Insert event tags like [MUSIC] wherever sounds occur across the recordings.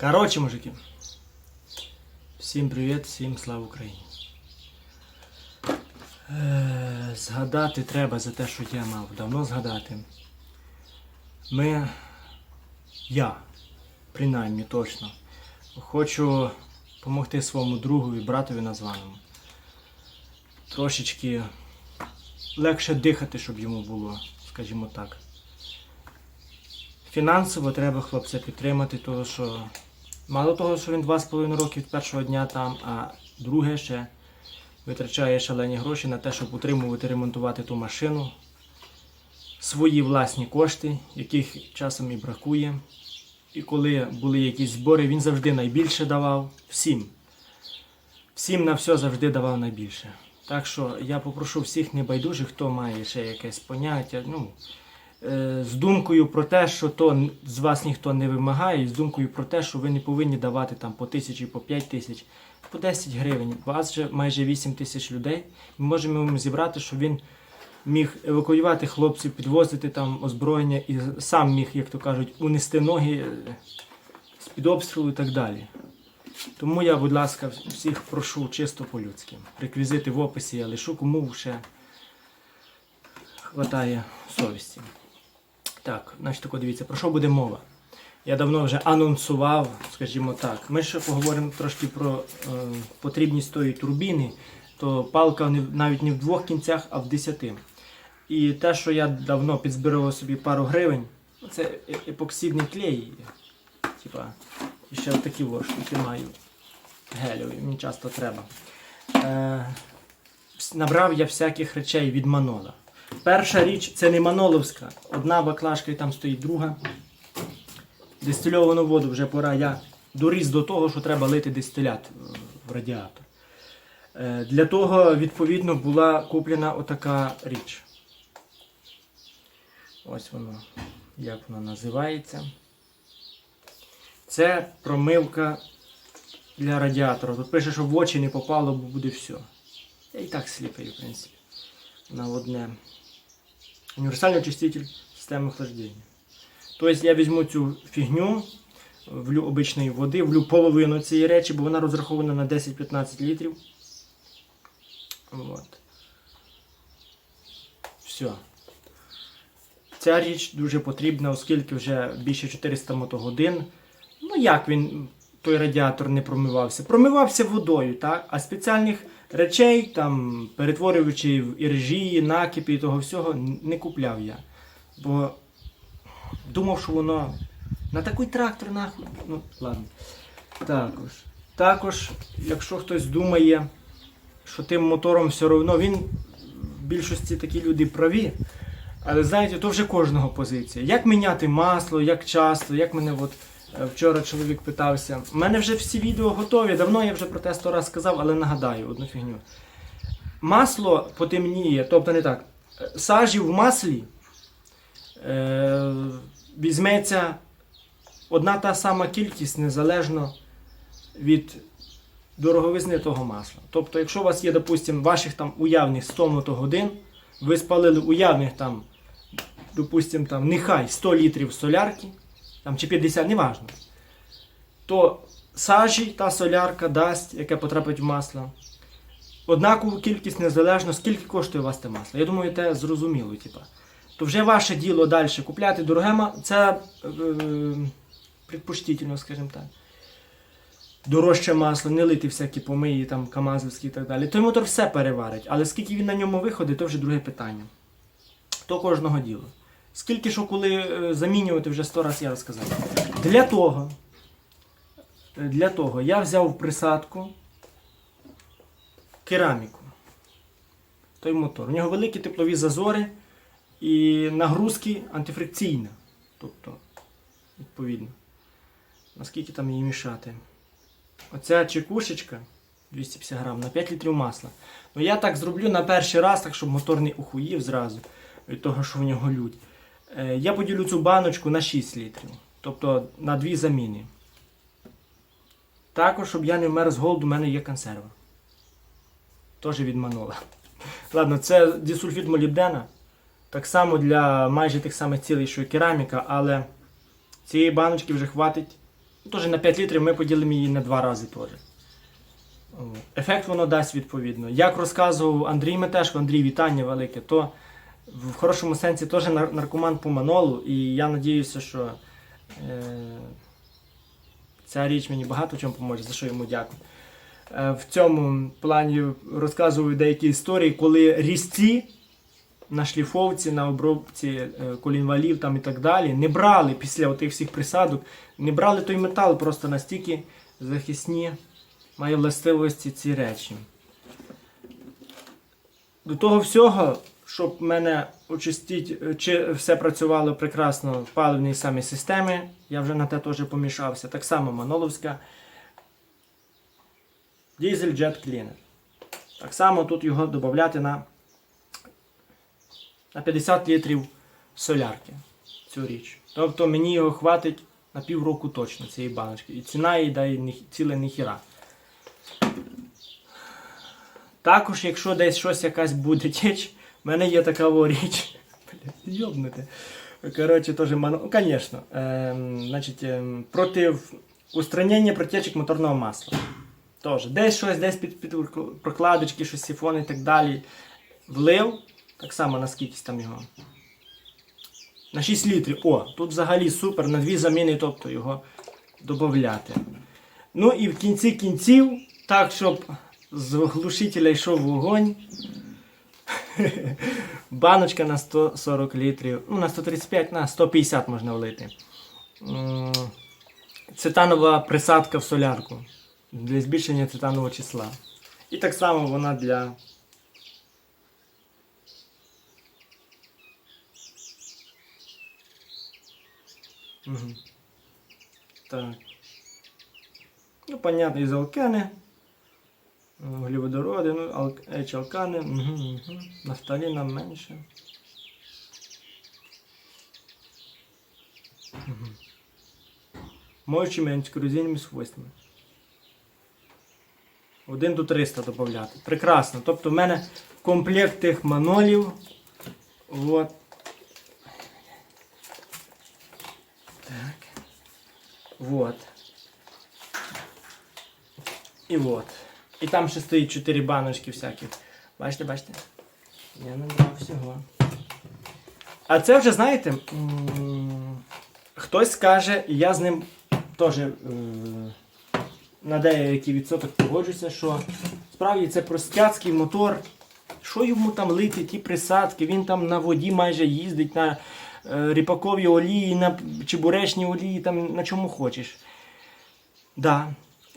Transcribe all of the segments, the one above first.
Коротше, мужики. Всім привіт, всім слава Україні. Е, згадати треба за те, що я мав. Давно згадати. Ми. Я, принаймні точно, хочу допомогти своєму другу і братові названому. Трошечки легше дихати, щоб йому було, скажімо так. Фінансово треба хлопця підтримати, тому що мало того, що він 2,5 роки від першого дня там, а друге ще витрачає шалені гроші на те, щоб утримувати, ремонтувати ту машину. Свої власні кошти, яких часом і бракує. І коли були якісь збори, він завжди найбільше давав всім. Всім на все завжди давав найбільше. Так що я попрошу всіх небайдужих, хто має ще якесь поняття, ну, з думкою про те, що то з вас ніхто не вимагає, з думкою про те, що ви не повинні давати там по тисячі, по п'ять тисяч, по 10 гривень. Вас же майже 8 тисяч людей. Ми можемо зібрати, щоб він міг евакуювати хлопців, підвозити там озброєння і сам міг, як то кажуть, унести ноги е, з-під обстрілу і так далі. Тому я, будь ласка, всіх прошу чисто по-людськи. Реквізити в описі я лишу, кому ще хватає совісті. Так, значить тако дивіться, про що буде мова? Я давно вже анонсував, скажімо так. Ми ще поговоримо трошки про е, потрібність тої турбіни, то палка не, навіть не в двох кінцях, а в десяти. І те, що я давно підзбирав собі пару гривень, це е- епоксидний клей. Типа, ще такі штуки маю гелеві, мені часто треба. Е, набрав я всяких речей від Манола. Перша річ це не Маноловська. Одна баклажка і там стоїть друга. Дистильовану воду вже пора. Я доріс до того, що треба лити дистилят е, в радіатор. Е, Для того, відповідно, була куплена отака річ. Ось воно, як воно називається. Це промивка для радіатора. Тут пише, що в очі не попало, бо буде все. Я і так сліпий, в принципі. На одне. Універсальний очиститель системи охлаждення. Тобто я візьму цю фігню, влю обичної води, влю половину цієї речі, бо вона розрахована на 10-15 літрів. От. Все. Ця річ дуже потрібна, оскільки вже більше 400 мотогодин. Ну як він, той радіатор не промивався? Промивався водою, так? а спеціальних речей, там, перетворювачів, іржії, накипі і того всього не купляв я. Бо думав, що воно на такий трактор нахуй. Ну, ладно. Також. Також, якщо хтось думає, що тим мотором все одно, він в більшості такі люди праві. Але знаєте, то вже кожного позиція. Як міняти масло, як часто, як мене от вчора чоловік питався. У мене вже всі відео готові. Давно я вже про те сто раз сказав, але нагадаю одну фігню. Масло потемніє, тобто не так. е, Сажі в маслі е, візьметься одна та сама кількість незалежно від дороговизни того масла. Тобто, якщо у вас є, допустимо, ваших там уявних 100 мотогодин, ви спалили уявних там, допустимо, там, нехай 100 літрів солярки, там, чи 50, неважно, то сажі та солярка дасть, яке потрапить в масло, однакову кількість незалежно, скільки коштує у вас те масло. Я думаю, це зрозуміло. Типа. То вже ваше діло далі купляти дороге масло, це е, предпочтительно, скажімо так. Дорожче масло, не лити всякі помиї, там, камазовські і так далі. Той мотор все переварить, але скільки він на ньому виходить, то вже друге питання. То кожного діло. Скільки що коли е, замінювати, вже сто раз я розказав. Для того, е, для того я взяв в присадку кераміку. Той мотор. У нього великі теплові зазори і нагрузки антифрикційна. Тобто, відповідно, наскільки там її мішати. Оця чекушечка 250 грам на 5 літрів масла. Ну я так зроблю на перший раз, так щоб мотор не ухуїв зразу від того, що в нього лють. Е, я поділю цю баночку на 6 літрів. Тобто на дві заміни. Також, щоб я не вмер з голоду, у мене є консерва. Теж від манола. [LAUGHS] Ладно, це дисульфід молібдена. Так само для майже тих самих цілей, що і кераміка, але цієї баночки вже хватить Теж на 5 літрів ми поділимо її на два рази теж. Ефект воно дасть відповідно. Як розказував Андрій Метешко, Андрій, вітання велике, то в хорошому сенсі теж наркоман по манолу, і я надіюся, що е, ця річ мені багато в чому поможе, за що йому дякую. Е, в цьому плані розказую деякі історії, коли різці на шліфовці, на обробці е, колінвалів там і так далі, не брали після отих всіх присадок, не брали той метал, просто настільки захисні має властивості ці речі. До того всього, щоб в мене очистіть, е, чи все працювало прекрасно в паливній самій системі, я вже на те теж помішався. Так само Маноловська. Дізель Jet Cleaner. Так само тут його додати на, на 50 літрів солярки. Цю річ. Тобто мені його хватить на півроку точно цієї баночки. І ціна їй дає ціле ніхіра. Також, якщо десь щось якась буде теч, в мене є така річ. Йобнути. Коротше, теж мано... Ну, звісно. Ем, значить, ем, проти устранення протечок моторного масла. Тоже. Десь щось, десь під, під прокладочки, щось сифони і так далі. Влив. Так само на скількись там його. На 6 літрів. О, тут взагалі супер, на дві заміни, тобто його додати. Ну і в кінці кінців, так, щоб з глушителя йшов вогонь. [LAUGHS] Баночка на 140 літрів, ну на 135, на 150 можна влити. Цитанова присадка в солярку для збільшення цитанового числа. І так само вона для. Угу. Так. Ну, понятно, із алкени. Ну, ал... H-алкани, угу, угу. нафталіна менше. Угу. Моючими антикорозійними свойствами. 1 до 300 додати. Прекрасно. Тобто в мене комплект тих манолів. От. Так. Вот. І от. І там ще стоїть 4 баночки всяких. Бачите, бачите? Я набрав всього. А це вже, знаєте, хтось скаже, я з ним теж е, на деякий відсоток погоджуся, що справді це простяцький мотор. Що йому там лити, ті присадки, він там на воді майже їздить, на е, ріпаковій олії, на чебуречній олії, там на чому хочеш. Да,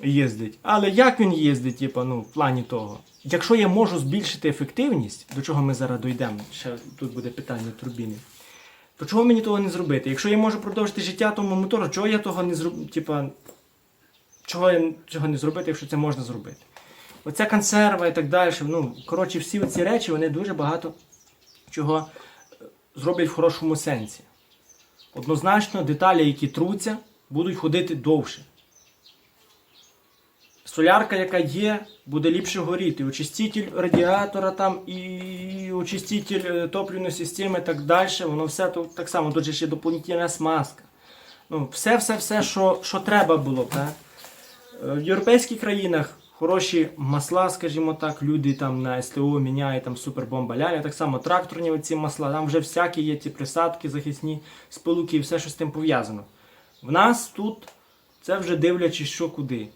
їздить. Але як він їздить, типу, ну, в плані того? Якщо я можу збільшити ефективність, до чого ми зараз дійдемо, ще тут буде питання турбіни, то чого мені того не зробити? Якщо я можу продовжити життя тому мотору, чого я того не зроблю? Типа, чого я чого не зробити, якщо це можна зробити? Оця консерва і так далі. Ну, коротше, всі ці речі вони дуже багато чого е, зроблять в хорошому сенсі. Однозначно, деталі, які труться, будуть ходити довше. Солярка, яка є, буде ліпше горіти. Очиститель радіатора там і очиститель е, топливної системи і так далі. Воно все то, так само, тут же ще доповнительна смазка. Ну, все, все, все, що, що треба було. Так? Е, В європейських країнах хороші масла, скажімо так, люди там на СТО міняють там супербомба ляля, так само тракторні оці масла, там вже всякі є ці присадки, захисні сполуки і все, що з тим пов'язано. В нас тут це вже дивлячись, що куди.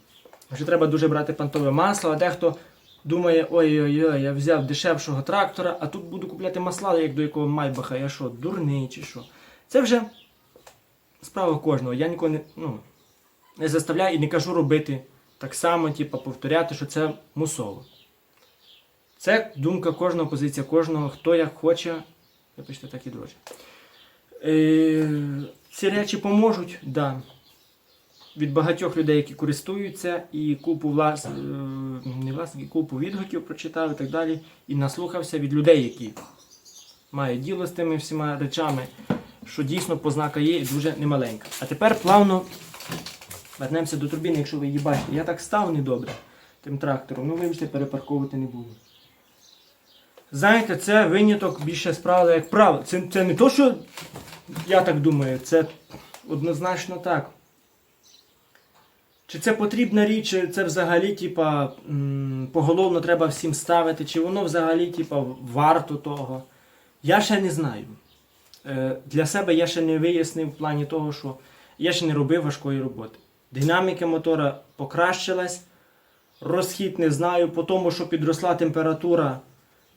Вже треба дуже брати пантове масло, а дехто думає, ой-ой-ой, я взяв дешевшого трактора, а тут буду купляти масла, як до якого майбаха, я що, дурний чи що. Це вже справа кожного. Я нікого не, ну, не заставляю і не кажу робити так само, типу, повторяти, що це мусово. Це думка кожного, позиція кожного, хто як хоче, вибачте, так і дрожжі. Е, ці речі поможуть, да. Від багатьох людей, які користуються, і купу влас... е, не власників, купу відгуків прочитав і так далі. І наслухався від людей, які мають діло з тими всіма речами, що дійсно познака є і дуже немаленька. А тепер плавно вернемося до турбіни, якщо ви її бачите. Я так став недобре тим трактором, ну вибачте, перепарковувати не буду. Знаєте, це виняток більше справи, як правило. Це, це не то, що я так думаю, це однозначно так. Чи це потрібна річ, чи це взагалі, типа, поголовно треба всім ставити, чи воно взагалі, типа, варто того. Я ще не знаю. Е, Для себе я ще не вияснив в плані того, що я ще не робив важкої роботи. Динаміка мотора покращилась, розхід не знаю, по тому, що підросла температура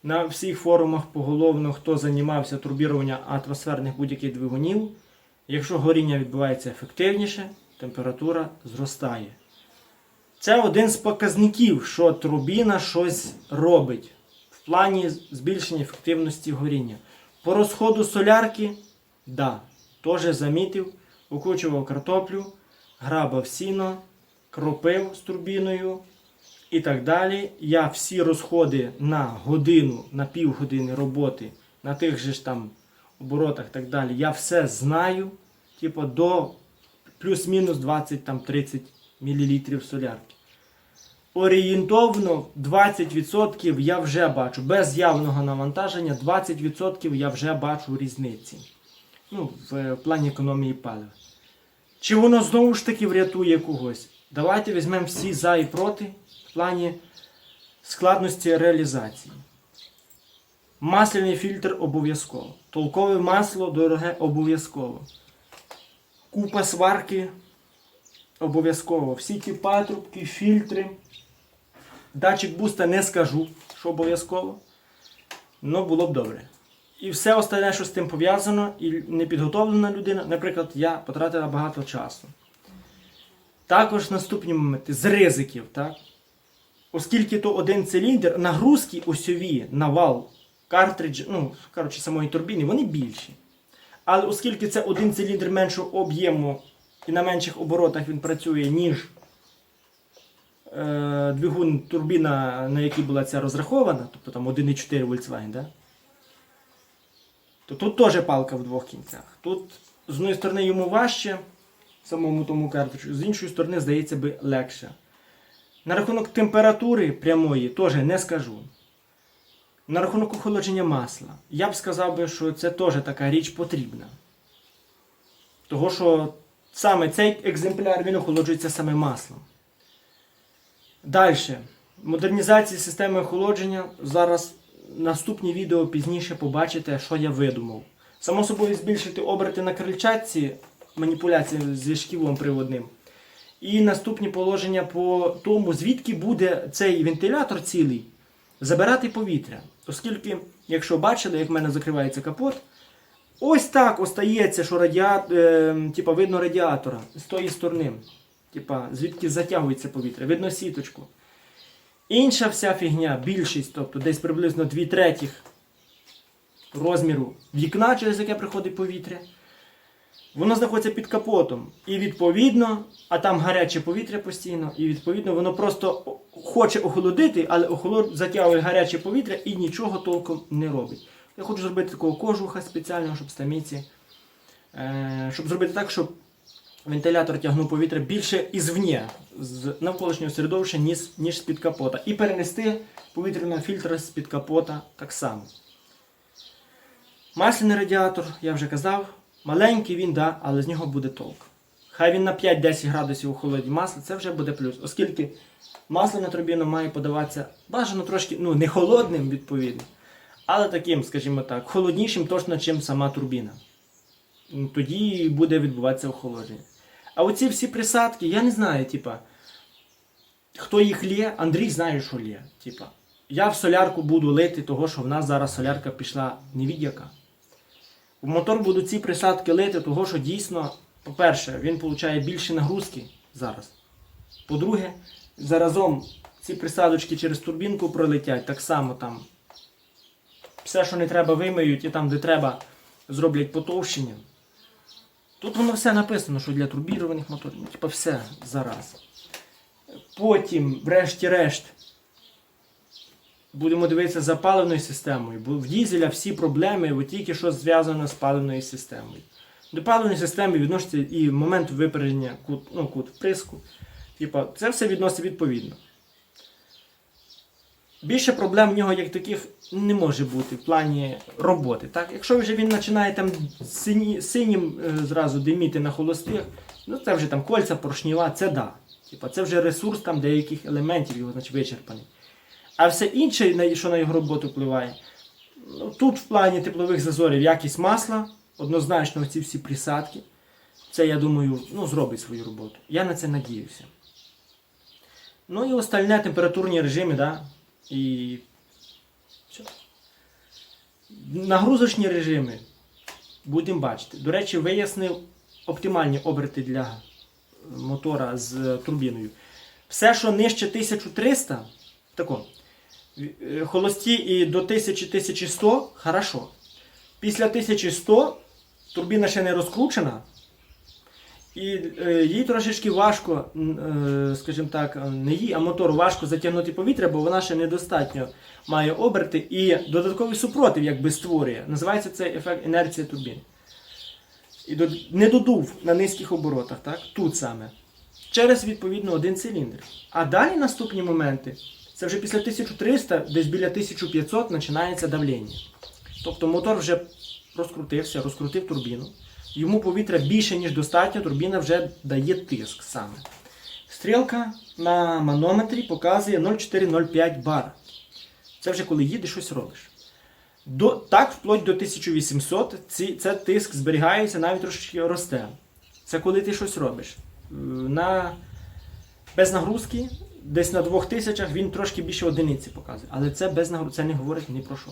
на всіх форумах поголовно, хто займався турбіруванням атмосферних будь-яких двигунів. Якщо горіння відбувається ефективніше, температура зростає. Це один з показників, що турбіна щось робить в плані збільшення ефективності горіння. По розходу солярки, да, теж замітив, окучував картоплю, грабав сіно, кропив з турбіною і так далі. Я всі розходи на годину, на півгодини роботи, на тих же ж там оборотах так далі, я все знаю, типу до плюс-мінус 20-30 мл солярки. Орієнтовно 20% я вже бачу, без явного навантаження, 20% я вже бачу різниці. Ну, в плані економії палива. Чи воно знову ж таки врятує когось? Давайте візьмемо всі за і проти в плані складності реалізації. Масляний фільтр обов'язково. Толкове масло дороге обов'язково. Купа сварки обов'язково. Всі ті патрубки, фільтри. Датчик буста не скажу, що обов'язково. Ну, було б добре. І все остальне, що з тим пов'язано, і непідготовлена людина, наприклад, я потратила багато часу. Також наступні моменти з ризиків, так? Оскільки то один циліндр, нагрузки осьові на вал картриджа, ну, коротше, самої турбіни, вони більші. Але оскільки це один циліндр меншого об'єму і на менших оборотах він працює, ніж е, двигун турбіна, на якій була ця розрахована, тобто там 1,4 Volkswagen, да? то тут теж палка в двох кінцях. Тут з однієї сторони йому важче, самому тому картриджу, з іншої сторони, здається би, легше. На рахунок температури прямої теж не скажу. На рахунок охолодження масла. Я б сказав би, що це теж така річ потрібна. Того, що саме цей екземпляр він охолоджується саме маслом. Далі. Модернізація системи охолодження. Зараз наступні відео пізніше побачите, що я видумав. Само собою збільшити оберти на крильчатці, маніпуляції зі шківом приводним. І наступні положення по тому, звідки буде цей вентилятор цілий забирати повітря. Оскільки, якщо бачили, як в мене закривається капот, ось так остається, що радіат... е, типа, видно радіатора з тої сторони. Типа, звідки затягується повітря, видно сіточку. Інша вся фігня, більшість, тобто десь приблизно 2 третіх розміру вікна, через яке приходить повітря, воно знаходиться під капотом. І відповідно, а там гаряче повітря постійно, і відповідно воно просто хоче охолодити, але охолод затягує гаряче повітря і нічого толком не робить. Я хочу зробити такого кожуха спеціального, щоб стаміці, е, щоб зробити так, щоб вентилятор тягнув повітря більше ізвні, з навколишнього середовища, ніж, з-під капота. І перенести повітряного фільтра з-під капота так само. Масляний радіатор, я вже казав, маленький він, да, але з нього буде толк. Хай він на 5-10 градусів охолодить масло, це вже буде плюс. Оскільки масло на турбіну має подаватися бажано трошки, ну не холодним, відповідно, але таким, скажімо так, холоднішим точно, чим сама турбіна. Ну, Тоді буде відбуватися охолодження. А оці всі присадки, я не знаю, типа, хто їх лє, Андрій знає, що лє. Типа, я в солярку буду лити, того, що в нас зараз солярка пішла не від яка. В мотор буду ці присадки лити, того, що дійсно, по-перше, він отримує більше нагрузки зараз. По-друге, заразом ці присадочки через турбінку пролетять, так само там. Все, що не треба, вимиють, і там, де треба, зроблять потовщення. Тут воно все написано, що для турбірованих моторів, ну, типа все зараз. Потім, врешті-решт, будемо дивитися за паливною системою, бо в дізеля всі проблеми тільки що зв'язано з паливною системою. До паливної системи відноситься і момент випередження кут, ну, кут вприску. Типа, це все відносить відповідно. Більше проблем в нього як таких не може бути в плані роботи. Так? Якщо вже він починає там сині, синім е, зразу диміти на холостих, ну це вже там кольця, поршніва, це да. Типа, це вже ресурс там деяких елементів його значить, вичерпаний. А все інше, що на його роботу впливає, ну, тут в плані теплових зазорів якість масла, однозначно ці всі присадки. Це, я думаю, ну, зробить свою роботу. Я на це надіюся. Ну і остальне температурні режими, да? І все. Нагрузочні режими. Будемо бачити. До речі, вияснив оптимальні оберти для е, мотора з е, турбіною. Все, що нижче 1300, тако, холості і до 1000-1100 хорошо. Після 1100 турбіна ще не розкручена. І е, їй трошечки важко, е, скажімо так, е, не їй, а мотору важко затягнути повітря, бо вона ще недостатньо має оберти і додатковий супротив якби створює. Називається це ефект інерція турбін. І до, не додув на низьких оборотах, так? тут саме. Через відповідно один циліндр. А далі наступні моменти, це вже після 1300, десь біля 1500 починається давлення. Тобто мотор вже розкрутився, розкрутив турбіну. Йому повітря більше, ніж достатньо, турбіна вже дає тиск саме. Стрілка на манометрі показує 0,405 бар. Це вже коли їдеш щось робиш. До, так, вплоть до 1800 ці, це тиск зберігається, навіть трошки росте. Це коли ти щось робиш. Е, На, без нагрузки, десь на 2000 він трошки більше одиниці показує. Але це без нагрузки, це не говорить ні про що.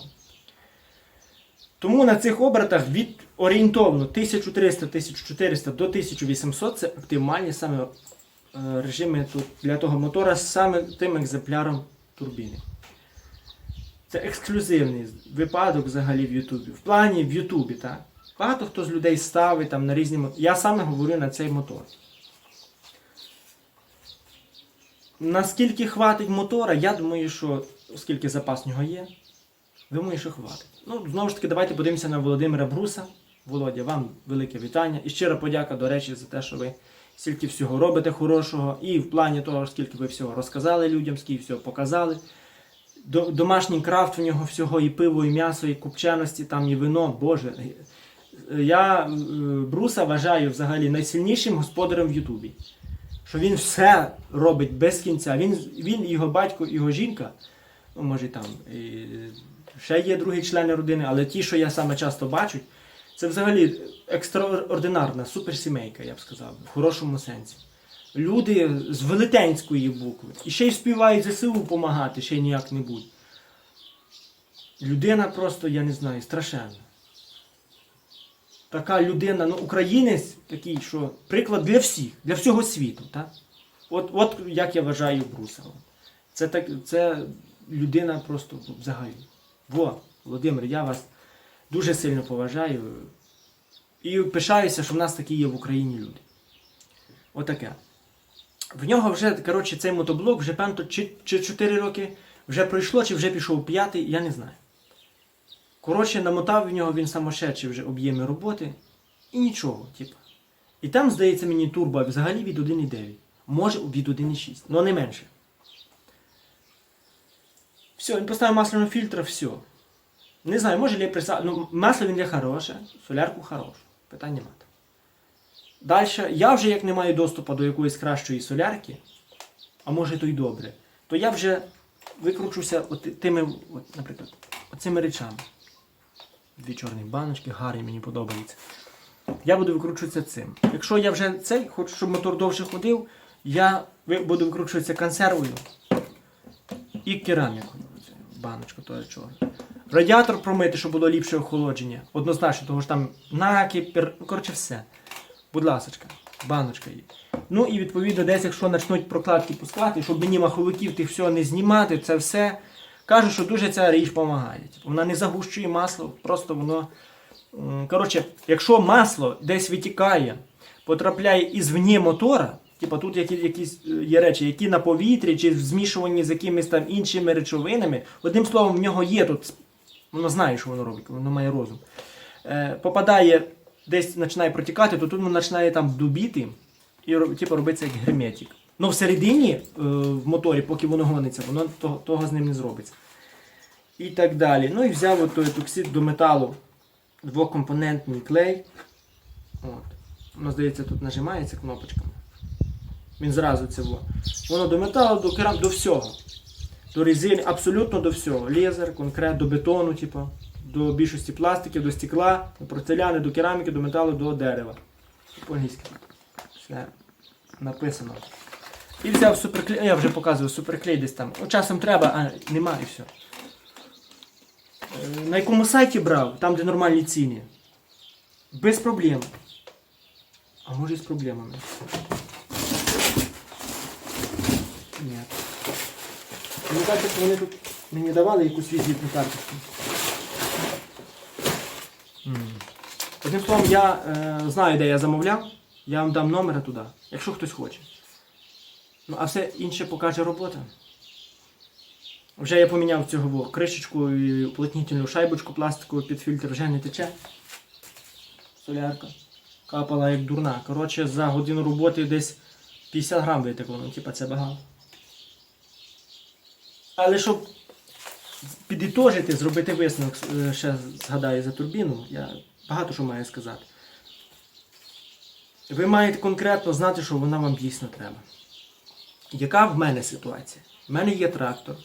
Тому на цих обертах від орієнтовно 1300-1400 до 1800 це оптимальні саме е, режими для того мотора з саме тим екземпляром турбіни. Це ексклюзивний випадок взагалі в Ютубі. В плані в Ютубі, так. Багато хто з людей ставить там на різні мотори. Я саме говорю на цей мотор. Наскільки хватить мотора, я думаю, що оскільки запас в нього є, думаю, що хватить. Ну, знову ж таки, давайте подивимося на Володимира Бруса. Володя, вам велике вітання. І щира подяка, до речі, за те, що ви стільки всього робите хорошого. І в плані того, скільки ви всього розказали людям, скільки всього показали. Домашній крафт в нього всього і пиво, і м'ясо, і купченості, там і вино. Боже. Я е, Бруса вважаю взагалі найсильнішим господарем в Ютубі. Що він все робить без кінця. Він, він його батько, його жінка, ну може там і ще є другі члени родини, але ті, що я саме часто бачу, це взагалі екстраординарна суперсімейка, я б сказав, в хорошому сенсі. Люди з велетенської букви. І ще й співають ЗСУ допомагати, ще й ніяк не будь. Людина просто, я не знаю, страшенна. Така людина, ну, українець такий, що приклад для всіх, для всього світу. Так? От, от як я вважаю Бруса. Це, так, це людина просто взагалі. Во, Володимир, я вас дуже сильно поважаю. І пишаюся, що в нас такі є в Україні люди. Отаке. В нього вже, коротше, цей мотоблок вже певно чи, чи 4 роки вже пройшло, чи вже пішов п'ятий, я не знаю. Коротше, намотав в нього він самошедший вже об'єми роботи і нічого, типу. І там, здається, мені турбо взагалі від 1,9. Може від 1,6, але не менше. Все, він поставив масляний фільтр, все. Не знаю, може ли присад... Ну, масло він є хороше, солярку хорошу. Питань немає. Далі, я вже як не маю доступу до якоїсь кращої солярки, а може то й добре, то я вже викручуся от тими, от, наприклад, оцими речами. Дві чорні баночки, гарні, мені подобаються. Я буду викручуватися цим. Якщо я вже цей, хочу, щоб мотор довше ходив, я буду викручуватися консервою і керамікою. Баночку теж чорна. Радіатор промити, щоб було ліпше охолодження. Однозначно, того ж там накіп, пер... ну, коротше все. Будь ласочка, баночка є. Ну і відповідно, десь, якщо почнуть прокладки пускати, щоб мені маховиків тих всього не знімати, це все. Кажу, що дуже ця річ допомагає. Вона не загущує масло, просто воно. Коротше, якщо масло десь витікає, потрапляє ізвні мотора, типу тут які, якісь е, є речі, які на повітрі чи змішувані з якимись там іншими речовинами, одним словом, в нього є тут, воно знає, що воно робить, воно має розум. Е, попадає десь починає протікати, то тут воно починає там дубіти і типу, робиться як герметик. Ну всередині е, в моторі, поки воно гониться, воно того, того з ним не зробиться. І так далі. Ну і взяв той епоксид до металу двокомпонентний клей. От. Воно, здається, тут нажимається кнопочками. Він зразу це во. Воно до металу, до керам, до всього. До резини, абсолютно до всього. Лезер, конкрет, до бетону, типу, до більшості пластиків, до стекла, до порцеляни, до кераміки, до металу, до дерева. По-англійськи. Все написано. І взяв суперклей, я вже показував суперклей десь там. Ну, часом треба, а нема і все. На якому сайті брав, там, де нормальні ціни. Без проблем. А може і з проблемами. Ні. Мені кажуть, що вони тут мені давали якусь візитну карточку. Одним словом, я е, знаю, де я замовляв. Я вам дам номера туди, якщо хтось хоче. Ну, а все інше покаже робота. Вже я поміняв цього кришечку і уплотнительну шайбочку пластикову під фільтр, вже не тече. Солярка. Капала як дурна. Коротше, за годину роботи десь 50 грам витекло, ну типа це багато. Але щоб підітожити, зробити висновок, е, ще згадаю за турбіну, я багато що маю сказати. Ви маєте конкретно знати, що вона вам дійсно треба. Яка в мене ситуація? В мене є трактор,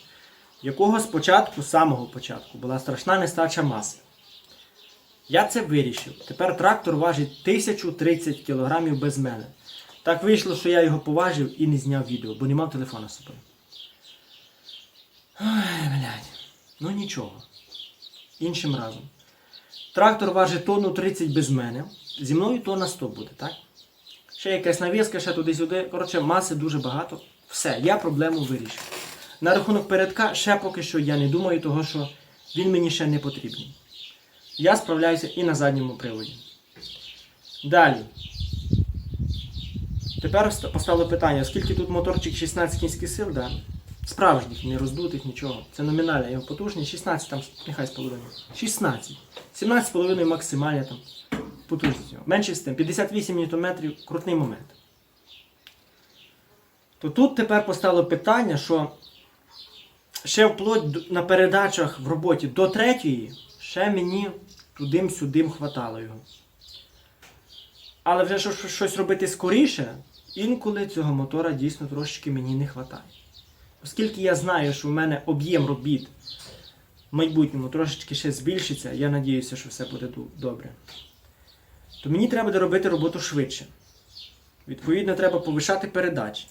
якого спочатку, з самого початку, була страшна нестача маси. Я це вирішив. Тепер трактор важить 1030 кг без мене. Так вийшло, що я його поважив і не зняв відео, бо не мав телефона з собою. Ой, блядь. Ну нічого. Іншим разом. Трактор важить тонну 30 без мене. Зі мною тонна 100 буде, так? Ще якась навіска, ще туди-сюди. Коротше, маси дуже багато. Все, я проблему вирішив. На рахунок передка ще поки що я не думаю, того, що він мені ще не потрібний. Я справляюся і на задньому приводі. Далі. Тепер ст- поставлю питання, оскільки тут моторчик 16 кінських сил, да? справжніх, не роздутих, нічого. Це номінальна його потужність, 16 там, нехай з половиною. 16. 17 з максимальна там потужність. Менше з тим. 58 Нм крутний момент. То тут тепер поставило питання, що ще вплоть на передачах в роботі до третьої, ще мені тудим-сюдим хватало його. Але вже що- що- щось робити скоріше, інколи цього мотора дійсно трошечки мені не вистачає. Оскільки я знаю, що в мене об'єм робіт в майбутньому трошечки ще збільшиться, я надіюся, що все буде добре. То мені треба буде робити роботу швидше. Відповідно, треба повишати передачі.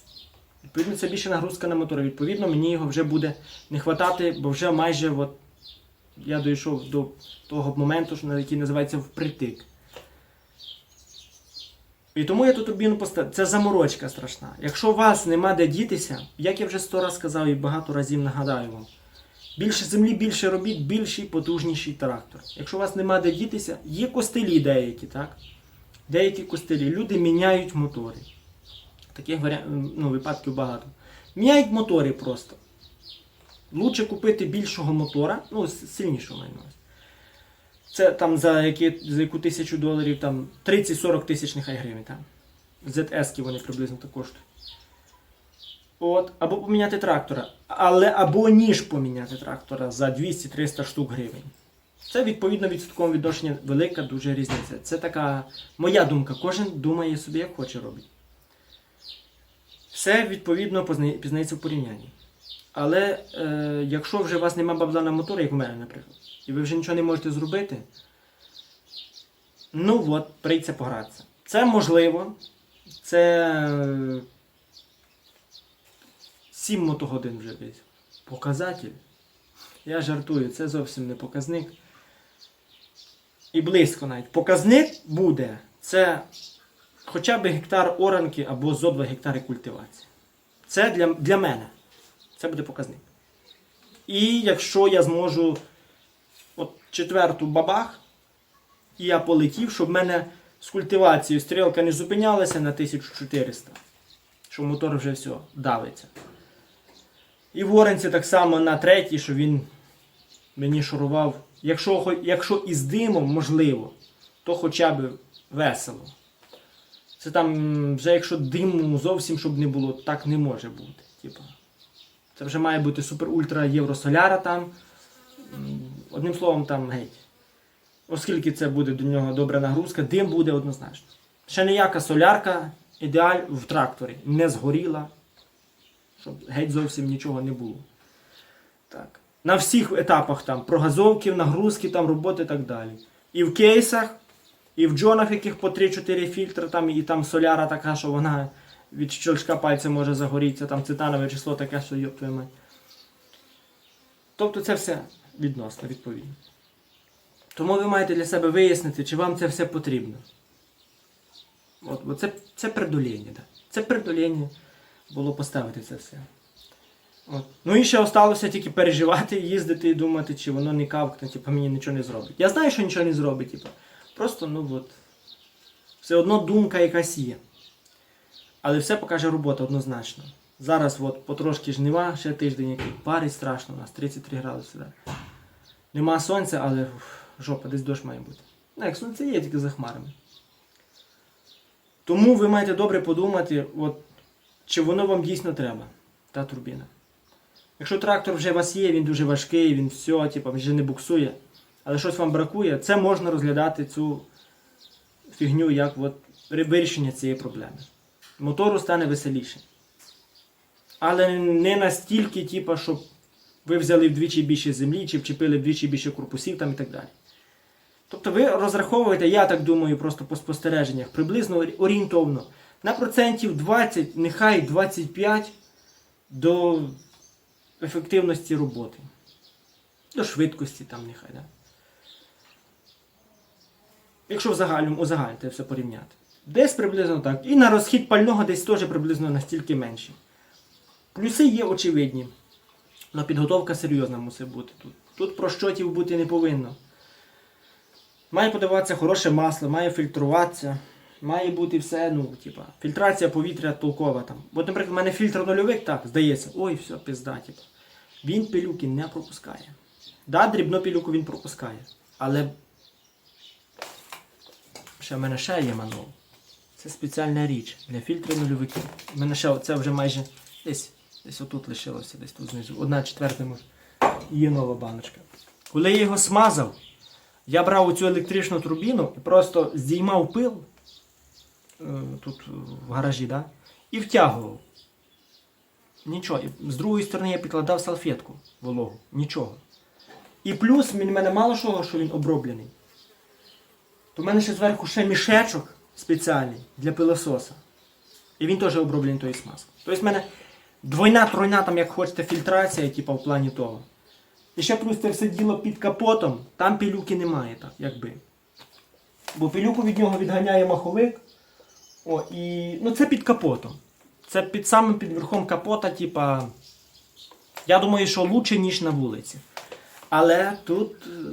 Відповідно, це більше нагрузка на мотор. Відповідно, мені його вже буде не хватати, бо вже майже от я дійшов до того моменту, на який називається впритик. І тому я ту турбіну поставив. Це заморочка страшна. Якщо у вас нема де дітися, як я вже сто раз сказав і багато разів нагадаю вам, більше землі, більше робіт, більший, потужніший трактор. Якщо у вас нема де дітися, є костелі деякі, так? Деякі костелі. Люди міняють мотори. Таких ну, випадків багато. Міняють мотори просто. Лучше купити більшого мотора, ну, сильнішого маю на увазі. Це там за, які, за яку тисячу доларів, там 30-40 тисяч нехай гривень. ZS вони приблизно так коштують. От, або поміняти трактора. Але або ніж поміняти трактора за 200-300 штук гривень. Це відповідно відсоткове відношення велика дуже різниця. Це така моя думка. Кожен думає собі, як хоче робити. Все відповідно пізнається в порівнянні. Але е, якщо вже у вас немає бабла на мотор, як у мене, наприклад, і ви вже нічого не можете зробити, ну от, прийдеться погратися. Це можливо. Це 7 мотогодин вже десь. Показатель. Я жартую, це зовсім не показник. І близько навіть. Показник буде це хоча б гектар оранки або зо 2 гектари культивації. Це для, для мене. Це буде показник. І якщо я зможу от четверту бабах, і я полетів, щоб в мене з культивацією стрілка не зупинялася на 1400, що мотор вже все давиться. І в Оренці так само на третій, що він мені шурував. Якщо, якщо із димом можливо, то хоча б весело. Це там, вже якщо диму зовсім щоб не було, так не може бути. Типу. Це вже має бути супер-ультра євросоляра там. Одним словом, там геть. Оскільки це буде до нього добра нагрузка, дим буде однозначно. Ще ніяка солярка ідеаль в тракторі. Не згоріла, щоб геть зовсім нічого не було. Так. На всіх етапах там прогазовки, нагрузки, там роботи і так далі. І в кейсах, і в джонах, яких по 3-4 фільтри, там, і там соляра така, що вона від щелчка пальця може загорітися, там цитанове число таке, що йоп мать. Тобто це все відносно, відповідно. Тому ви маєте для себе вияснити, чи вам це все потрібно. От, бо це, це придоління. Да. Це придоління було поставити це все. От. Ну і ще осталося тільки переживати, [LAUGHS] їздити і думати, чи воно не кавкне, типу, мені нічого не зробить. Я знаю, що нічого не зробить, типу. Просто, ну от. Все одно думка якась є. Але все покаже робота однозначно. Зараз от потрошки жнива, ще тиждень який парить страшно, у нас 33 градуси. Да. Нема сонця, але уф, жопа, десь дощ має бути. Ну, як сонце є, тільки за хмарами. Тому ви маєте добре подумати, от, чи воно вам дійсно треба, та турбіна. Якщо трактор вже у вас є, він дуже важкий, він все, типу, вже не буксує, але щось вам бракує, це можна розглядати цю фігню як от, вирішення цієї проблеми. Мотору стане веселіше. Але не настільки, типу, щоб ви взяли вдвічі більше землі, чи вчепили вдвічі більше корпусів там і так далі. Тобто ви розраховуєте, я так думаю, просто по спостереженнях, приблизно орієнтовно на процентів 20, нехай 25 до ефективності роботи. До швидкості там нехай. Да? Якщо загальному узагальнити все порівняти. Десь приблизно так. І на розхід пального десь теж приблизно настільки менше. Плюси є очевидні. Але підготовка серйозна мусить бути тут. Тут прощотів бути не повинно. Має подаватися хороше масло, має фільтруватися, має бути все, ну, типа, фільтрація повітря толкова там. От, наприклад, у мене фільтр нульовик, так, здається, ой, все, пизда, типа. Він пилюки не пропускає. Да, дрібну пилюку він пропускає. Але ще в мене ще є мануал. Це спеціальна річ для фільтрів нульовиків. У мене ще це вже майже десь, десь отут лишилося, десь тут знизу. Одна четверта може. Є нова баночка. Коли я його смазав, я брав оцю електричну турбіну і просто здіймав пил тут в гаражі, да? і втягував. Нічого. З другої сторони я підкладав салфетку вологу. Нічого. І плюс в мене мало чого, що він оброблений. То в мене ще зверху ще мішечок спеціальний для пилососа. І він теж оброблений тою смазкою. Тобто в мене двойна, тройна, там, як хочете, фільтрація, типу, в плані того. І ще плюс це все діло під капотом, там пилюки немає, так, якби. Бо пилюку від нього відганяє маховик. О, і... Ну це під капотом. Це під самим під верхом капота, типа. Я думаю, що лучше, ніж на вулиці. Але тут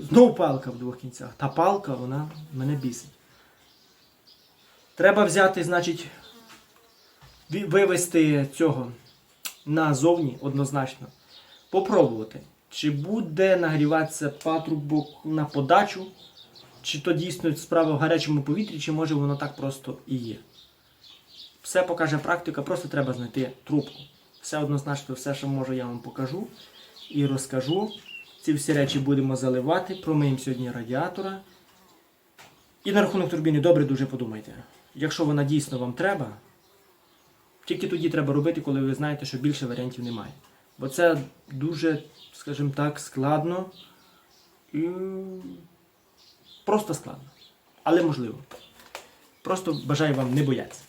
знову палка в двох кінцях. Та палка, вона мене бісить. Треба взяти, значить, вивести цього назовні однозначно. Попробувати, чи буде нагріватися патрубок на подачу, чи то дійсно справа в гарячому повітрі, чи може воно так просто і є. Все покаже практика, просто треба знайти трубку. Все однозначно, все, що можу, я вам покажу і розкажу. Ці всі речі будемо заливати, промиємо сьогодні радіатора. І на рахунок турбіни добре дуже подумайте. Якщо вона дійсно вам треба, тільки тоді треба робити, коли ви знаєте, що більше варіантів немає. Бо це дуже, скажімо так, складно і просто складно. Але можливо. Просто бажаю вам не боятися.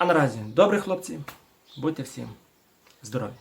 А наразі, добрі хлопці, будьте всім здорові!